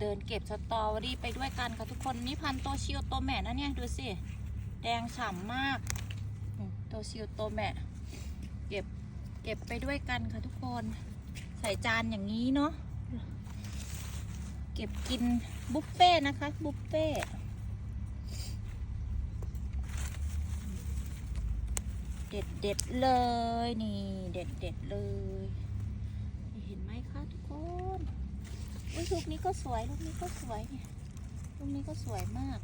เดินเก็บสตรอเบอรี่ไปด้วยกันค่ะทุกคนนี่พันโตชิโอโตแมะนะเนี่ยดูสิแดงฉ่ำมากโตชิโอโตแมะเก็บเก็บไปด้วยกันค่ะทุกคน ใส่จานอย่างนี้เนาะเก็บกินบุฟเฟ่ต์นะคะบุฟเฟ่ต์เด็ดเด็ดเลยนี่เด็ดเด็ดเลย เห็นไหมคะทุกคน อุ้ยลูกนี้ก็สวยลูกนี้ก็สวยเนี่ยลูกนี้ก็สวยมาก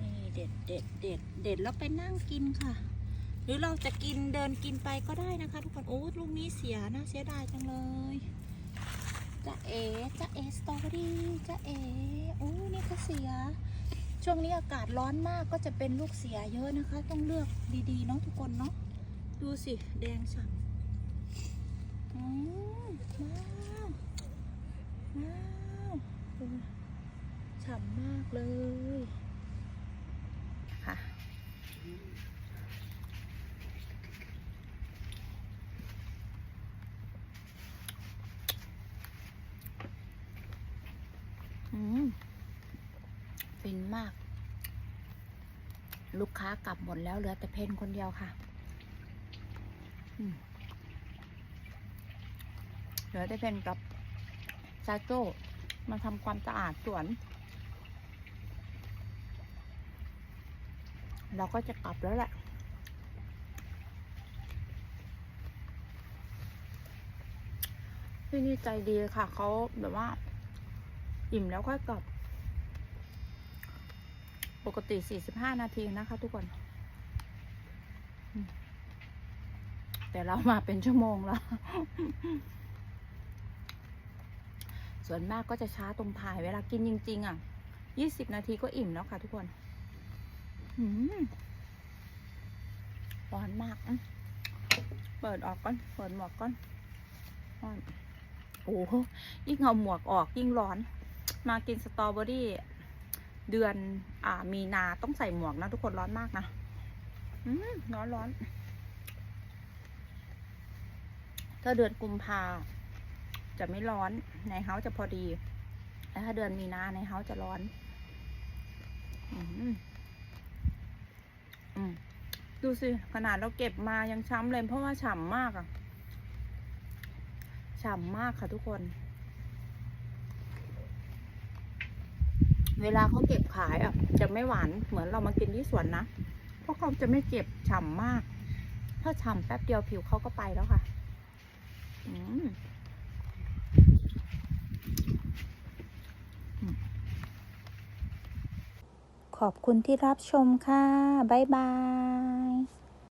นี่เด็ดเด็ดเด็ดเด็ดแล้วไปนั่งกินค่ะ หรือเราจะกินเดินกินไปก็ได้นะคะ ทุกคนโอ้ลูกนี้เสียนะเสียดายจังเลยจะเอ๋จะเอสตรอเบอรี่จะเอ๋โอ้นี่ก็เสีย ช่วงนี้อากาศร้อนมากก็จะเป็นลูกเสียเยอะนะคะ ต้องเลือกดีๆเนาะทุกคนเนาะดูสิแดงฉ่ำอืมว้าว ฉ่ำมากเลยค่ะอืมฟินมาก ลูกค้ากลับหมดแล้วเหลือแต่เพนคนเดียวค่ะเหลือแต่เพนกับ ซาโจ้มาทำความสะอาดสวน เราก็จะกลับแล้วแหละที่นี่ใจดีค่ะ เขาแบบว่า อิ่มแล้วค่อยกลับ ปกติ 45 นาทีนะคะทุกคน แต่เรามาเป็นชั่วโมงแล้ว ส่วนมากก็จะช้าตรงถ่ายเวลากินจริง ๆ อะ20นาทีก็อิ่มแล้วค่ะทุกคนอืมร้อนมาก เปิดออกก่อน เปิดหมวกก่อนร้อนโอ้โหยิ่งเอาหมวกออกยิ่งร้อน มากินสตรอเบอรี่ เดือน อ่า มีนาต้องใส่หมวกนะทุกคนร้อนมากนะอืมร้อนร้อน ถ้าเดือนกุมภา จะไม่ร้อนในเฮาจะพอดีแต่ถ้าเดือนมีนาในเฮาจะร้อน อืมอืมดูสิ ขนาดเราเก็บมายังช้ำเลยเพราะว่าฉ่ำมากอะฉ่ำมากค่ะทุกคน เวลาเขาเก็บขายอะ จะไม่หวานเหมือนเรามากินที่สวนนะ เพราะเขาจะไม่เก็บฉ่ำมาก ถ้าฉ่ำแป๊บเดียวผิวเขาก็ไปแล้วค่ะ อืม ขอบคุณที่รับชมค่ะ บ๊ายบาย